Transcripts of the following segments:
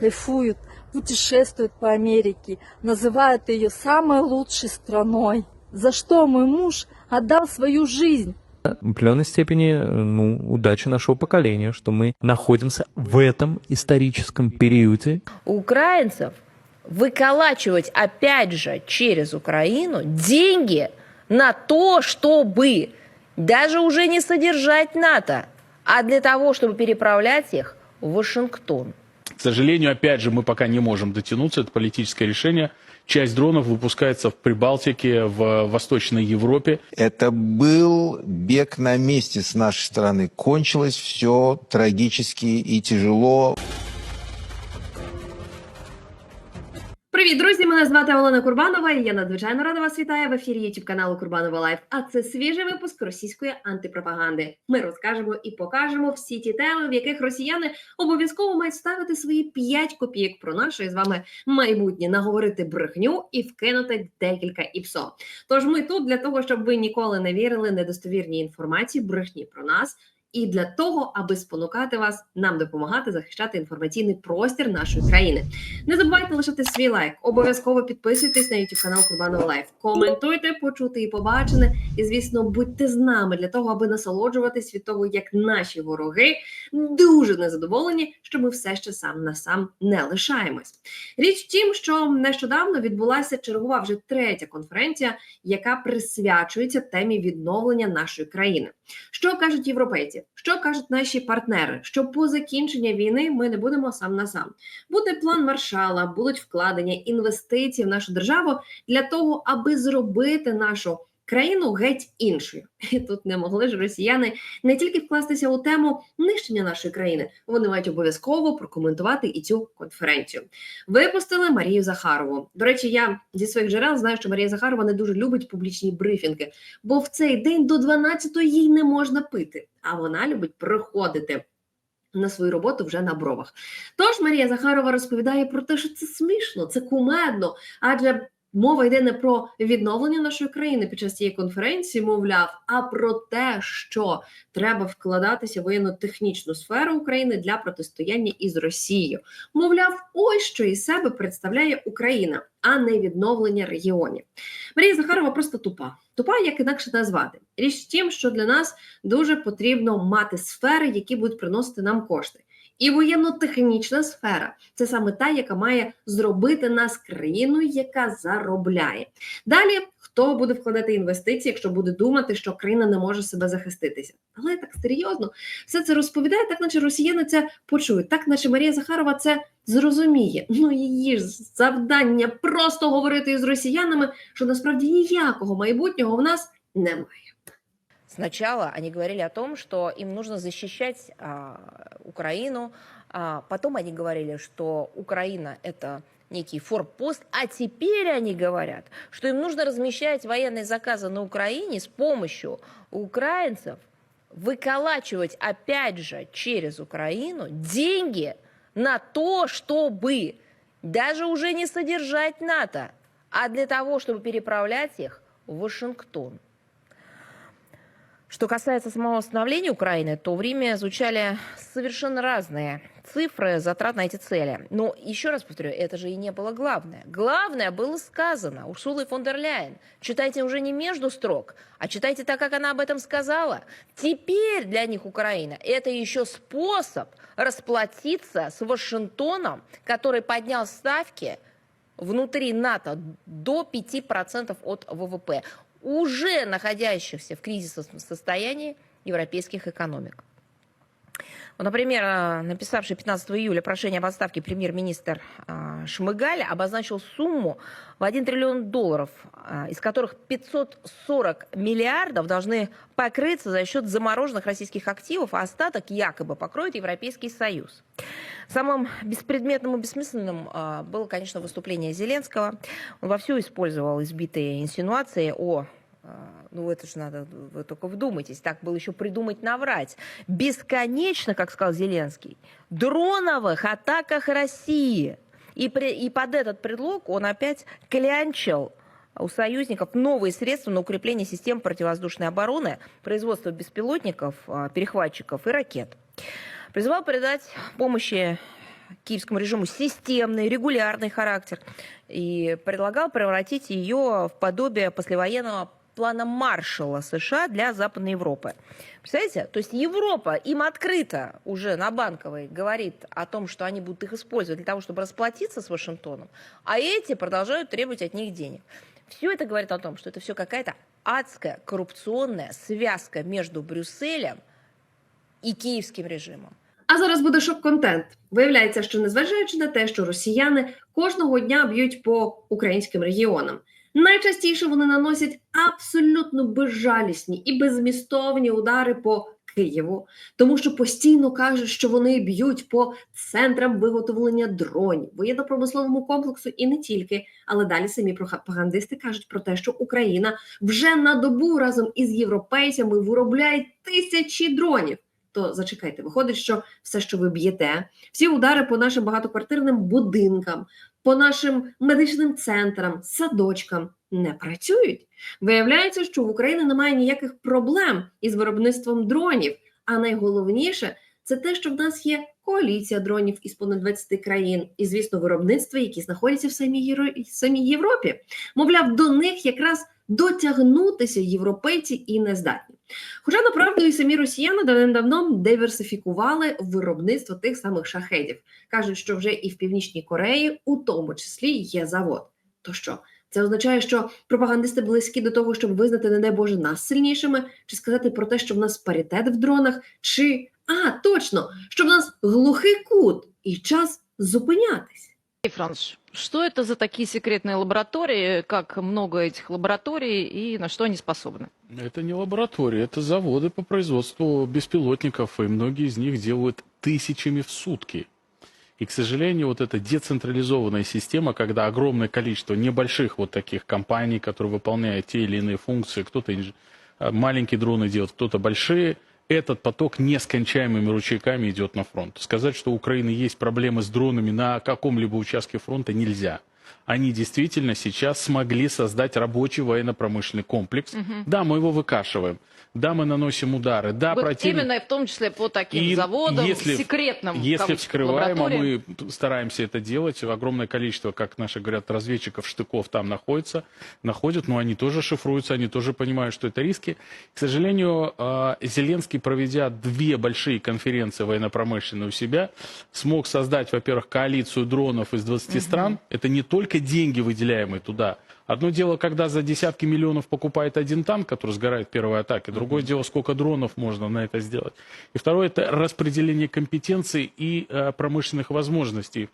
кайфуют, путешествуют по Америке, называют ее самой лучшей страной. За что мой муж отдал свою жизнь? В определенной степени, ну, удача нашего поколения, что мы находимся в этом историческом периоде, у украинцев выколачивать опять же через Украину деньги на то, чтобы даже уже не содержать НАТО, а для того, чтобы переправлять их в Вашингтон. К сожалению, опять же, мы пока не можем дотянуться, это политическое решение. Часть дронов выпускается в Прибалтике, в Восточной Европе. Это был бег на месте с нашей стороны. Кончилось все трагически и тяжело. Мене звати Олена Курбанова. і Я надзвичайно рада вас вітаю в ефірі YouTube каналу Курбанова Лайф. А це свіжий випуск російської антипропаганди. Ми розкажемо і покажемо всі ті теми, в яких росіяни обов'язково мають ставити свої 5 копійок про наше з вами майбутнє, наговорити брехню і вкинути декілька іпсо. Тож ми тут для того, щоб ви ніколи не вірили недостовірній інформації, брехні про нас. І для того, аби спонукати вас, нам допомагати захищати інформаційний простір нашої країни. Не забувайте лишати свій лайк. Обов'язково підписуйтесь на YouTube канал Курбанова Лайф. Коментуйте, почути і побачене. І звісно, будьте з нами для того, аби насолоджуватись від того, як наші вороги дуже незадоволені, що ми все ще сам на сам не лишаємось. Річ в тім, що нещодавно відбулася чергова вже третя конференція, яка присвячується темі відновлення нашої країни. Що кажуть європейці? Що кажуть наші партнери? Що по закінченні війни ми не будемо сам на сам. Буде план маршала, будуть вкладення інвестицій в нашу державу для того, аби зробити нашу країну геть іншою. І тут не могли ж росіяни не тільки вкластися у тему нищення нашої країни, вони мають обов'язково прокоментувати і цю конференцію. Випустили Марію Захарову. До речі, я зі своїх джерел знаю, що Марія Захарова не дуже любить публічні брифінги, бо в цей день до 12-ї їй не можна пити, а вона любить проходити. На свою роботу вже на бровах. Тож Марія Захарова розповідає про те, що це смішно, це кумедно, адже мова йде не про відновлення нашої країни під час цієї конференції, мовляв, а про те, що треба вкладатися в воєнно-технічну сферу України для протистояння із Росією. Мовляв, ось що із себе представляє Україна, а не відновлення регіонів. Марія Захарова просто тупа. Тупа, як інакше назвати. Річ в тім, що для нас дуже потрібно мати сфери, які будуть приносити нам кошти. І воєнно-технічна сфера це саме та, яка має зробити нас країною, яка заробляє. Далі хто буде вкладати інвестиції, якщо буде думати, що країна не може себе захиститися. Але так серйозно, все це розповідає, так наче росіяни це почують, так наче Марія Захарова це зрозуміє. Ну її ж завдання просто говорити із росіянами, що насправді ніякого майбутнього в нас немає. Сначала они говорили о том, что им нужно защищать а, Украину, а потом они говорили, что Украина это некий форпост, а теперь они говорят, что им нужно размещать военные заказы на Украине с помощью украинцев, выколачивать опять же через Украину деньги на то, чтобы даже уже не содержать НАТО, а для того, чтобы переправлять их в Вашингтон. Что касается самого восстановления Украины, то в Риме звучали совершенно разные цифры затрат на эти цели. Но еще раз повторю, это же и не было главное. Главное было сказано Урсулой фон дер Ляйен. Читайте уже не между строк, а читайте так, как она об этом сказала. Теперь для них Украина – это еще способ расплатиться с Вашингтоном, который поднял ставки внутри НАТО до 5% от ВВП уже находящихся в кризисном состоянии европейских экономик. Вот, например, э, написавший 15 июля прошение об отставке премьер-министр э, Шмыгаль обозначил сумму в 1 триллион долларов, э, из которых 540 миллиардов должны покрыться за счет замороженных российских активов, а остаток якобы покроет Европейский Союз. Самым беспредметным и бессмысленным э, было, конечно, выступление Зеленского. Он вовсю использовал избитые инсинуации о ну это же надо, вы только вдумайтесь, так было еще придумать наврать. Бесконечно, как сказал Зеленский, дроновых атаках России. И, при- и под этот предлог он опять клянчил у союзников новые средства на укрепление систем противовоздушной обороны, производство беспилотников, а, перехватчиков и ракет. Призывал передать помощи киевскому режиму системный, регулярный характер и предлагал превратить ее в подобие послевоенного плана Маршалла США для Западной Европы. Представляете? То есть Европа им открыто уже на банковой говорит о том, что они будут их использовать для того, чтобы расплатиться с Вашингтоном, а эти продолжают требовать от них денег. Все это говорит о том, что это все какая-то адская коррупционная связка между Брюсселем і київським режимом. А зараз буде шок-контент. Виявляється, що незважаючи на те, що росіяни кожного дня б'ють по українським регіонам, найчастіше вони наносять абсолютно безжалісні і безмістовні удари по Києву, тому що постійно кажуть, що вони б'ють по центрам виготовлення дронів, воєнно-промисловому комплексу і не тільки. Але далі самі пропагандисти кажуть про те, що Україна вже на добу разом із європейцями виробляє тисячі дронів. То зачекайте, виходить, що все, що ви б'єте, всі удари по нашим багатоквартирним будинкам, по нашим медичним центрам, садочкам не працюють. Виявляється, що в Україні немає ніяких проблем із виробництвом дронів. А найголовніше це те, що в нас є коаліція дронів із понад 20 країн, і звісно, виробництва, які знаходяться в самій Європі. Мовляв, до них якраз дотягнутися європейці і не здатні. Хоча направду і самі росіяни давним-давно диверсифікували виробництво тих самих шахедів. кажуть, що вже і в північній Кореї, у тому числі, є завод. То що? Це означає, що пропагандисти близькі до того, щоб визнати, не дай Боже, нас сильнішими, чи сказати про те, що в нас паритет в дронах, чи а точно, що в нас глухий кут і час зупинятись. Францович, что это за такие секретные лаборатории, как много этих лабораторий и на что они способны? Это не лаборатория, это заводы по производству беспилотников, и многие из них делают тысячами в сутки. И, к сожалению, вот эта децентрализованная система, когда огромное количество небольших вот таких компаний, которые выполняют те или иные функции, кто-то инж- а, маленькие дроны делает, кто-то большие, этот поток нескончаемыми ручейками идет на фронт. Сказать, что у Украины есть проблемы с дронами на каком-либо участке фронта нельзя. Они действительно сейчас смогли создать рабочий военно-промышленный комплекс. Да, мы его выкашиваем. Да, мы наносим удары. Да, вот противник... именно в том числе по таким И заводам, если- секретным Если вскрываем, а мы стараемся это делать, огромное количество, как наши говорят, разведчиков, штыков там находится, находят, но они тоже шифруются, они тоже понимают, что это риски. К сожалению, э, Зеленский, проведя две большие конференции военно-промышленные у себя, смог создать, во-первых, коалицию дронов из 20 стран. Это не только деньги, выделяемые туда. Одно дело, когда за десятки миллионов покупает один танк, который сгорает в первой атаке. Другое дело, сколько дронов можно на это сделать. И второе, это распределение компетенций и э, промышленных возможностей.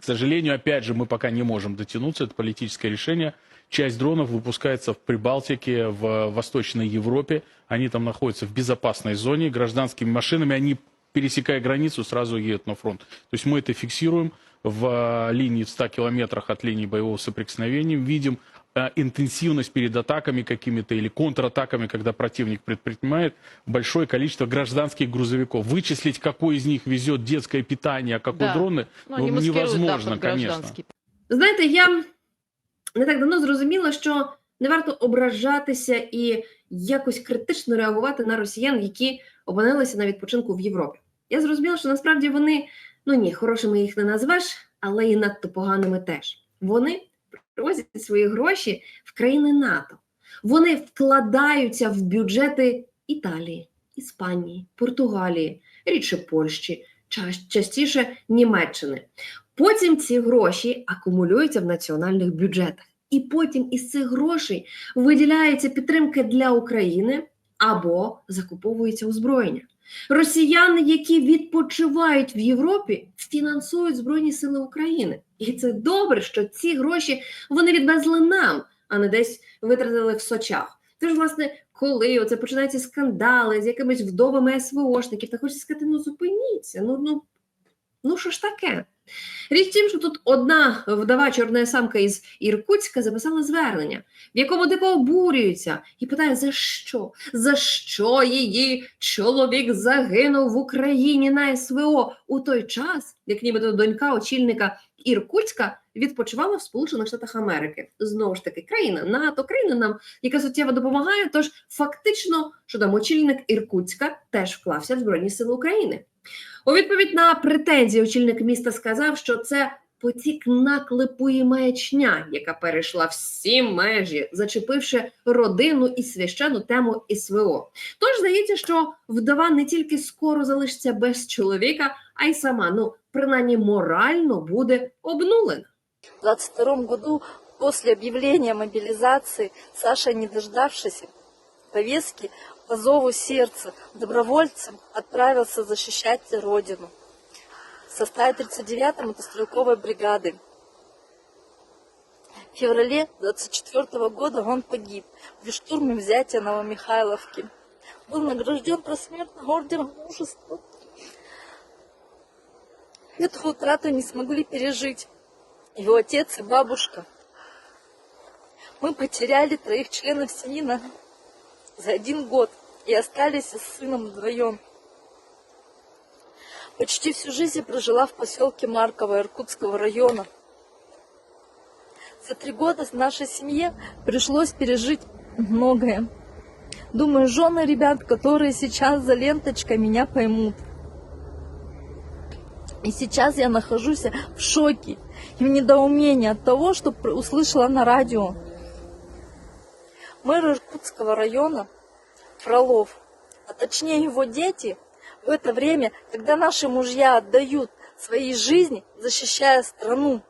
К сожалению, опять же, мы пока не можем дотянуться, это политическое решение. Часть дронов выпускается в Прибалтике, в Восточной Европе. Они там находятся в безопасной зоне. Гражданскими машинами они, пересекая границу, сразу едут на фронт. То есть мы это фиксируем в э, линии в 100 километрах от линии боевого соприкосновения. Видим э, интенсивность перед атаками какими-то или контратаками, когда противник предпринимает большое количество гражданских грузовиков. Вычислить, какой из них везет детское питание, а какой Да. дроны, Ну, ну, они маскируют, да, невозможно, под конечно. гражданский. Знаєте, я не так давно зрозуміла, що не варто ображатися і якось критично реагувати на росіян, які опинилися на відпочинку в Європі. Я зрозуміла, що насправді вони, ну ні, хорошими їх не назвеш, але і надто поганими теж. Вони привозять свої гроші в країни НАТО. Вони вкладаються в бюджети Італії, Іспанії, Португалії, рідше Польщі, частіше Німеччини. Потім ці гроші акумулюються в національних бюджетах. І потім із цих грошей виділяється підтримка для України або закуповується озброєння. Росіяни, які відпочивають в Європі, фінансують Збройні Сили України. І це добре, що ці гроші вони відвезли нам, а не десь витратили в Сочах. Тож, власне, коли оце починаються скандали з якимись вдовами СВОшників, та хочеться сказати, ну зупиніться, ну, ну, ну що ж таке? Річ тім, що тут одна вдова чорна самка із Іркутська записала звернення, в якому дико обурюється і питає, за що? За що її чоловік загинув в Україні на СВО у той час, як нібито донька очільника Іркутська відпочивала в Сполучених Штатах Америки. Знову ж таки, країна НАТО, країна нам, яка суттєво допомагає. Тож фактично, що там очільник Іркутська теж вклався в Збройні Сили України. У відповідь на претензії очільник міста сказав, що це потік наклепу і маячня, яка перейшла всі межі, зачепивши родину і священну тему СВО. Тож здається, що вдова не тільки скоро залишиться без чоловіка, а й сама, ну принаймні морально буде обнулена. В 22 году, после объявления мобилизации, Саша, не дождавшись повестки, по зову сердца добровольцем отправился защищать родину. В составе 39-й мотострелковой бригады. В феврале 24 года он погиб при штурме взятия Новомихайловки. Был награжден посмертно ордером мужества. Эту утрату не смогли пережить его отец и бабушка. Мы потеряли троих членов семьи на... за один год и остались с сыном вдвоем. Почти всю жизнь я прожила в поселке Марково Иркутского района. За три года нашей семье пришлось пережить многое. Думаю, жены ребят, которые сейчас за ленточкой меня поймут. И сейчас я нахожусь в шоке и в недоумении от того, что услышала на радио. Мэр Иркутского района Фролов, а точнее его дети, в это время, когда наши мужья отдают свои жизни, защищая страну,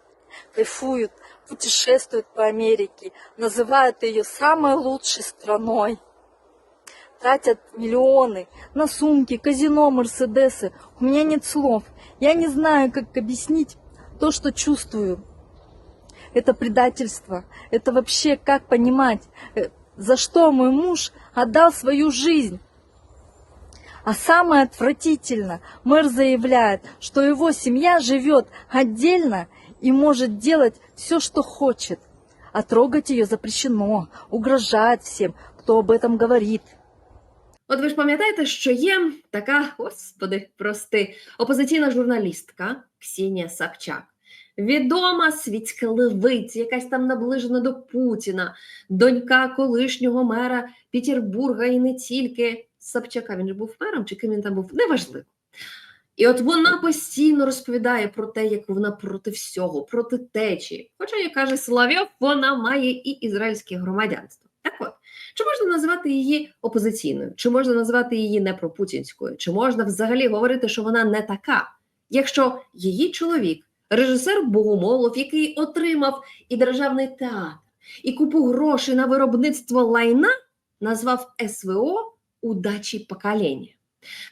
кайфуют, путешествуют по Америке, называют ее самой лучшей страной. Тратят миллионы на сумки, казино, мерседесы. У меня нет слов. Я не знаю, как объяснить то, что чувствую. Это предательство. Это вообще как понимать, э, за что мой муж отдал свою жизнь. А самое отвратительно, мэр заявляет, что его семья живет отдельно и может делать все, что хочет. А трогать ее запрещено, угрожает всем, кто об этом говорит. От ви ж пам'ятаєте, що є така, господи, прости, опозиційна журналістка Ксенія Собчак. Відома світська левиця, якась там наближена до Путіна, донька колишнього мера Петербурга і не тільки Собчака. Він же був мером, чи ким він там був, неважливо. І от вона постійно розповідає про те, як вона проти всього, проти течії. Хоча, як каже Соловйов, вона має і ізраїльське громадянство. Так от, чи можна назвати її опозиційною? Чи можна назвати її непропутінською? Чи можна взагалі говорити, що вона не така? Якщо її чоловік, режисер Богомолов, який отримав і державний театр, і купу грошей на виробництво лайна, назвав СВО удачі покоління.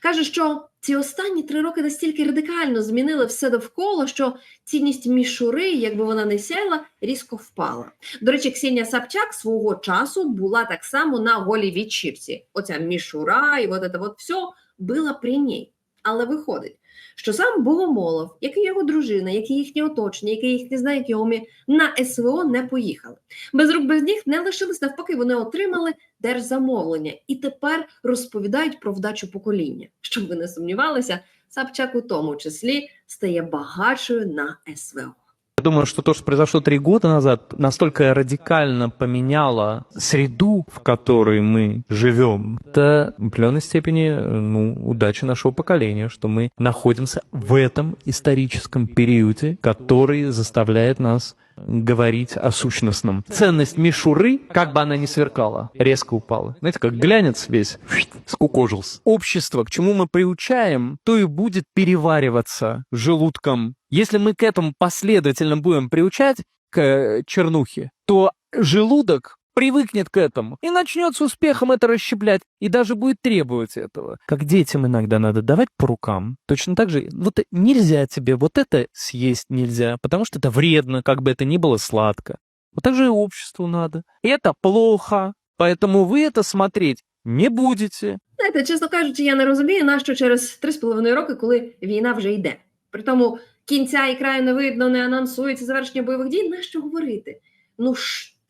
Каже, що ці останні три роки настільки радикально змінили все довкола, що цінність мішури, якби вона не сяла, різко впала. До речі, Ксенія Сапчак свого часу була так само на голій вечірці. Оця мішура і от це от все було при ній. Але виходить, що сам Богомолов, як і його дружина, як і їхнє оточення, як і їхні знайомі, на СВО не поїхали. Без рук без ніг не лишились, навпаки, вони отримали держзамовлення і тепер розповідають про вдачу покоління. Щоб ви не сумнівалися, Сапчак у тому числі стає багатшою на СВО. Думаю, что то, что произошло три года назад, настолько радикально поменяло среду, в которой мы живем. Это в определенной степени ну, удача нашего поколения, что мы находимся в этом историческом периоде, который заставляет нас говорить о сущностном. Ценность мишуры, как бы она ни сверкала, резко упала. Знаете, как глянец весь скукожился. Общество, к чему мы приучаем, то и будет перевариваться желудком. Если мы к этому последовательно будем приучать, к э, чернухе, то желудок привыкнет к этому и начнет с успехом это расщеплять и даже будет требовать этого. Как детям иногда надо давать по рукам. Точно так же, вот нельзя тебе вот это съесть нельзя, потому что это вредно, как бы это ни было сладко. Вот так же и обществу надо. Это плохо, поэтому вы это смотреть не будете. Знаєте, чесно кажучи, я не розумію, нащо через 3,5 роки, коли війна вже йде. При тому кінця і краю не видно, не анонсується завершення бойових дій. Нащо говорити? Ну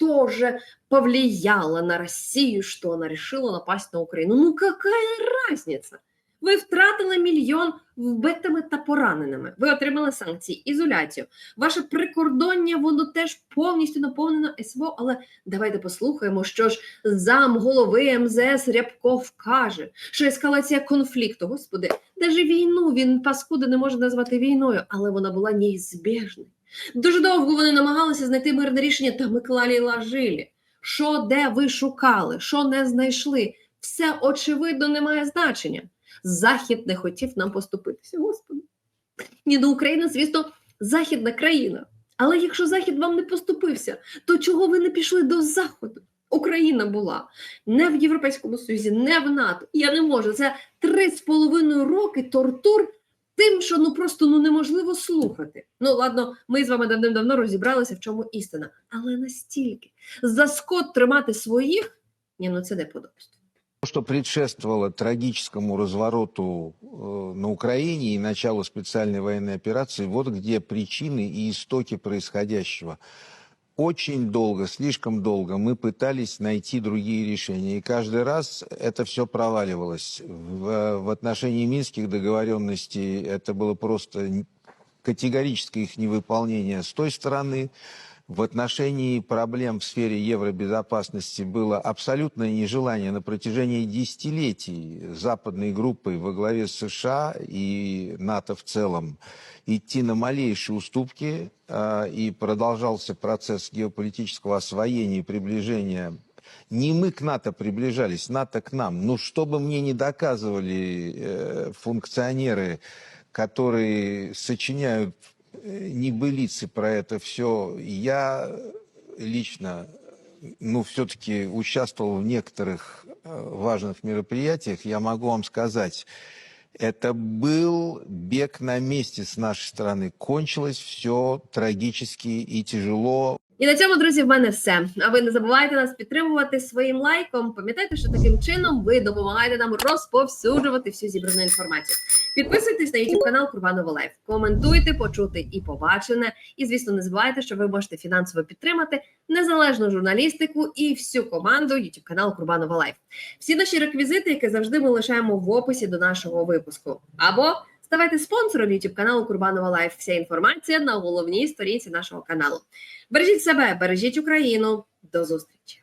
що же повлияло на Россию, что она решила напасть на Украину? Ну какая разница? Ви втратили мільйон вбитими та пораненими. Ви отримали санкції, ізоляцію. Ваше прикордоння воно теж повністю наповнено СВО. Але давайте послухаємо, що ж зам голови МЗС Рябков каже, що ескалація конфлікту, господи, навіть війну він паскуди не може назвати війною, але вона була неізбіжною. Дуже довго вони намагалися знайти мирне рішення, та ми клалі ложили. Що де ви шукали, що не знайшли? Все очевидно не має значення. Захід не хотів нам поступитися. Господи. Ні, до України, звісно, західна країна. Але якщо Захід вам не поступився, то чого ви не пішли до Заходу? Україна була не в Європейському Союзі, не в НАТО. Я не можу. Це три з половиною роки тортур тим, що ну просто ну неможливо слухати. Ну ладно, ми з вами давним-давно розібралися, в чому істина. Але настільки за скот тримати своїх, ні, ну це неподобство. То, что предшествовало трагическому развороту э, на Украине и началу специальной военной операции, вот где причины и истоки происходящего Очень долго, слишком долго мы пытались найти другие решения, и каждый раз это все проваливалось. В, в отношении минских договоренностей это было просто н- категорическое их невыполнение с той стороны. В отношении проблем в сфере евробезопасности было абсолютное нежелание на протяжении десятилетий западной группы во главе с США и НАТО в целом идти на малейшие уступки, а, и продолжался процесс геополитического освоения и приближения не мы к НАТО приближались, НАТО к нам. Ну, что бы мне не доказывали э, функционеры, которые сочиняют небылицы про это все, я лично, ну, все-таки участвовал в некоторых э, важных мероприятиях, я могу вам сказать, это был бег на месте с нашей стороны. Кончилось все трагически и тяжело. І на цьому, друзі, в мене все. А ви не забувайте нас підтримувати своїм лайком. Пам'ятайте, що таким чином ви допомагаєте нам розповсюджувати всю зібрану інформацію. Підписуйтесь на YouTube канал Курбанова Лайф, коментуйте, почути і побачене. І звісно, не забувайте, що ви можете фінансово підтримати незалежну журналістику і всю команду YouTube каналу Курбанова Лайф. Всі наші реквізити, які завжди ми лишаємо в описі до нашого випуску. Або ставайте спонсором YouTube каналу Курбанова Лайф. Вся інформація на головній сторінці нашого каналу. Бережіть себе, бережіть Україну. До зустрічі!